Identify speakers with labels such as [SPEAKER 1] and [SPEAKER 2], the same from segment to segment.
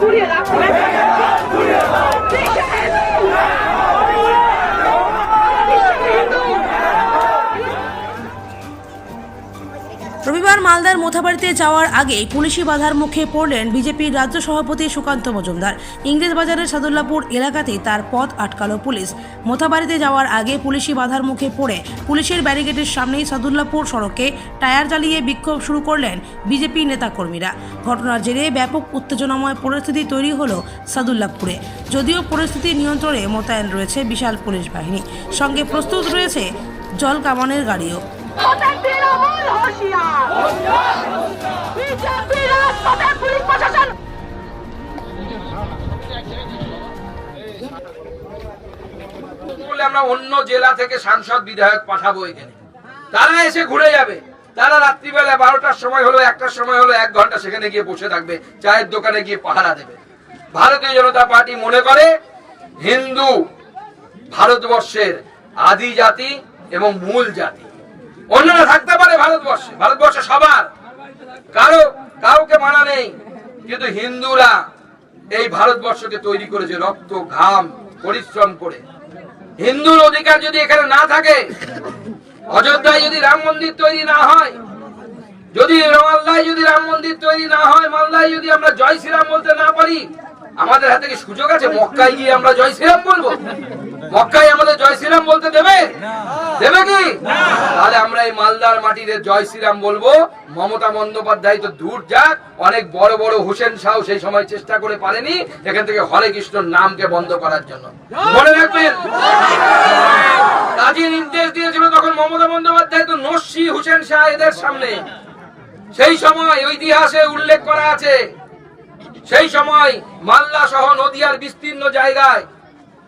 [SPEAKER 1] 朱莉，来来。মালদার মোথাবাড়িতে যাওয়ার আগে পুলিশি বাধার মুখে পড়লেন বিজেপির রাজ্য সভাপতি সুকান্ত মজুমদার। ইংরেজ বাজারের সাদুল্লাপুর এলাকাতেই তার পথ আটকালো পুলিশ। মোথাবাড়িতে যাওয়ার আগে পুলিশি বাধার মুখে পড়ে পুলিশের ব্যারিকেডের সামনেই সাদুল্লাপুর সড়কে টায়ার জ্বালিয়ে বিক্ষোভ শুরু করলেন বিজেপি নেতাকর্মীরা। ঘটনার জেরে ব্যাপক উত্তেজনাময় পরিস্থিতি তৈরি হলো সাদুল্লাপুরে। যদিও পরিস্থিতি নিয়ন্ত্রণে মোতায়েন রয়েছে বিশাল পুলিশ বাহিনী। সঙ্গে প্রস্তুত রয়েছে জল কামানের গাড়িও।
[SPEAKER 2] আমরা অন্য জেলা থেকে সাংসদ, বিধায়ক পাঠাবো এখানে। তারা এসে ঘুরে যাবে। তারা রাত্রিবেলা বারোটার সময় হলো, একটার সময় হলো, এক ঘণ্টা সেখানে গিয়ে বসে থাকবে, চায়ের দোকানে গিয়ে পাহারা দেবে। ভারতীয় জনতা পার্টি মনে করে, হিন্দু ভারতবর্ষের আদি জাতি এবং মূল জাতি। অন্যরা থাকতে পারে ভারতবর্ষে, ভারতবর্ষ সবার। কারও, কাউকে মানা নেই। কিন্তু হিন্দুরা এই ভারতবর্ষকে তৈরি করেছে রক্ত, ঘাম, পরিশ্রম করে। হিন্দুর অধিকার যদি এখানে না থাকে, অযোধ্যায় যদি রাম মন্দির তৈরি না হয়, যদি মালদায় যদি রাম মন্দির তৈরি না হয়, মালদায় যদি আমরা জয় শ্রীরাম বলতে না পারি, আমাদের হাতে কি সুযোগ আছে? মক্কায় গিয়ে আমরা জয় শ্রীরাম বলব? মক্কায় আমাদের জয় শ্রীরাম বলতে দেবে দেবে কি তাহলে আমরা এই মাটিতে জয় শ্রীরাম বলব, মমতা বন্দ্যোপাধ্যায় তো দূর যাক, অনেক বড় বড় হোসেন শাহ সেই সময় চেষ্টা করে পারেনি এখান থেকে হরে কৃষ্ণর নামকে বন্ধ করার জন্য। মনে রাখবেন? কাজী নির্দেশ দিয়েছিল তখন মমতা বন্দ্যোপাধ্যায় তো নস্যি হোসেন শাহ এদের সামনে। সেই সময় ইতিহাসে উল্লেখ করা আছে, সেই সময় মাল্লা সহ নদিয়ার বিস্তীর্ণ জায়গায়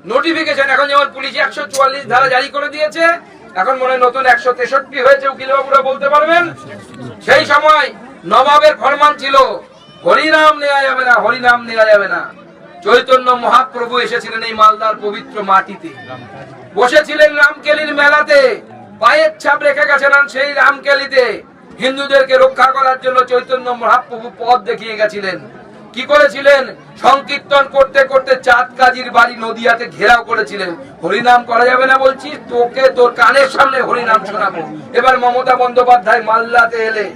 [SPEAKER 2] নোটিফিকেশন এখন যেমন পুলিশ একশো চুয়াল্লিশ ধারা জারি করে দিয়েছে এখন মনে নতুন একশো তেষট্টি হয়েছে, উকিলবাবুরা বলতে পারবেন? সেই সময় নবাবের ফরমান ছিল, হরিনাম নেওয়া যাবে না, হরিনাম নেওয়া যাবে না। চৈতন্য মহাপ্রভু এসেছিলেন এই মালদার পবিত্র মাটিতে। বসেছিলেন রামকেলির মেলাতে, পায়ের ছাপ রেখে গেছেন সেই রামকেলিতে। হিন্দুদেরকে রক্ষা করার জন্য চৈতন্য মহাপ্রভু পথ দেখিয়ে গেছিলেন। কি করেছিলেন? সংকীর্তন করতে করতে চাঁদ কাজীর বাড়ি নদিয়াতে ঘেরাও করেছিলেন। হরিনাম করা যাবে না বলছি, তোকে তোর কানের সামনে হরিনাম শোনাবো। এবার মমতা বন্দ্যোপাধ্যায় মাল্লাতে এলে।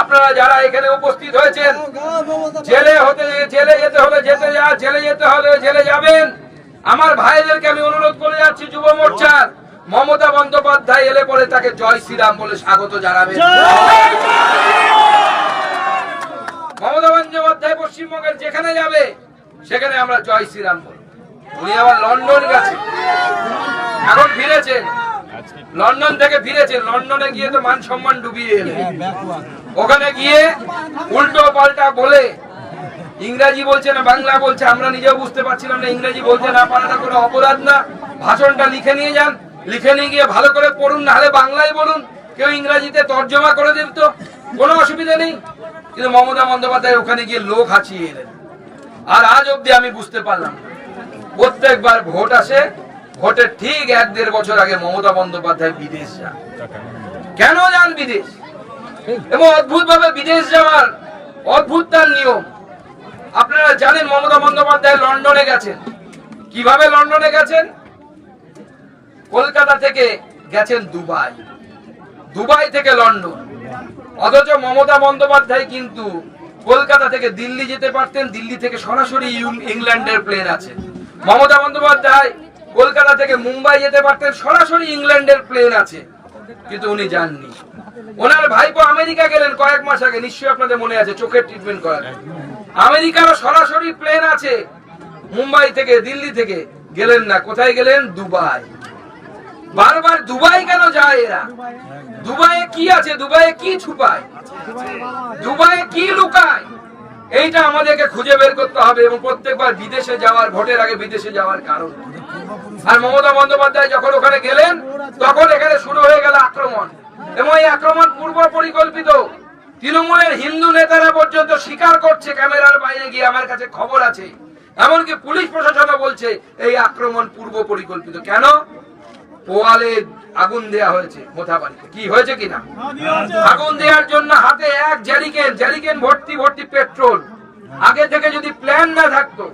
[SPEAKER 2] আপনারা যারা এখানে উপস্থিত হয়েছেন, জেলে হতে, জেলে যেতে হলে যেতে যা, জেলে যেতে হলে জেলে যাবেন। আমার ভাইদেরকে আমি অনুরোধ করে যাচ্ছি, যুব মোর্চার। মমতা বন্দ্যোপাধ্যায় এলে পরে তাকে জয় শ্রীরাম বলে স্বাগত জানাবেন। মমতা পশ্চিমবঙ্গের যেখানে যাবে, সেখানে আমরা জয় শ্রীরাম বলব। উনি আবার লন্ডন গেছে এখন ফিরেছেন। লন্ডন থেকে ফিরেছেন। লন্ডনে গিয়ে তো মান সম্মান ডুবিয়ে এলেন। ওখানে গিয়ে উল্টো পাল্টা বলে ইংরাজি বলছে না, বাংলা বলছে। আমরা নিজেও বুঝতে পারছিলাম না, ইংরেজি বলতে না পারাটা কোনো অপরাধ না। ভাষণটা লিখে নিয়ে যান। লিখে নিয়ে গিয়ে ভালো করে পড়ুন, নাহলে বাংলায় বলুন। কেউ ইংরাজিতে তর্জমা করে দিন তো কোনো অসুবিধা নেই। কিন্তু মমতা বন্দ্যোপাধ্যায় ওখানে গিয়ে লোক হাঁচিয়ে এলেন। আর আজ অব্দি আমি বুঝতে পারলাম প্রত্যেকবার ভোট আসে, ভোটের ঠিক এক দেড় বছর আগে মমতা বন্দ্যোপাধ্যায় বিদেশ যান। কেন যান বিদেশ? এবং অদ্ভুত ভাবে বিদেশ যাওয়ার অদ্ভুত তার নিয়ম। আপনারা জানেন মমতা বন্দ্যোপাধ্যায় লন্ডনে গেছেন। কীভাবে লন্ডনে গেছেন? কলকাতা থেকে গেছেন দুবাই। দুবাই থেকে লন্ডন। অথচ মমতা বন্দ্যোপাধ্যায় কিন্তু কলকাতা থেকে দিল্লি যেতে পারতেন, দিল্লি থেকে সরাসরি ইংল্যান্ডের প্লেন আছে। মমতা বন্দ্যোপাধ্যায় কলকাতা থেকে মুম্বাই যেতে পারতেন, সরাসরি ইংল্যান্ডের প্লেন আছে। কিন্তু উনি যাননি। ওনার ভাইপো আমেরিকা গেলেন কয়েক মাস আগে, নিশ্চয়ই আপনাদের মনে আছে, চোখের ট্রিটমেন্ট করার আমেরিকারও সরাসরি প্লেন আছে, মুম্বাই থেকে, দিল্লি থেকে। গেলেন না, কোথায় গেলেন? দুবাই। বারবার দুবাই কেন যায় এরা? দুবাইয়ে কি আছে? দুবাইয়ে কি ছুপায়? দুবাইয়ে কি লুকায়? এইটা আমাদেরকে খুঁজে বের করতে হবে এবং প্রত্যেকবার বিদেশে যাওয়ার, ভোটের আগে বিদেশে যাওয়ার কারণ। আর মমতা বন্দ্যোপাধ্যায় যখন ওখানে গেলেন, তখন এখানে শুরু হয়ে গেল আক্রমণ। এবং এই আক্রমণ পূর্ব পরিকল্পিত। তৃণমূলের হিন্দু নেতারা পর্যন্ত স্বীকার করছে, ক্যামেরার বাইরে গিয়ে আমার কাছে খবর আছে। এমনকি পুলিশ প্রশাসনও বলছে, এই আক্রমণ পূর্ব পরিকল্পিত। কেন? পোয়ালে আগুন দেয়া হয়েছে মোথা বাড়িতে। কি হয়েছে কিনা? আগুন দেওয়ার জন্য হাতে এক জ্যারিকেন জ্যারিকেন ভর্তি ভর্তি পেট্রোল। আগে থেকে যদি প্ল্যান না থাকতো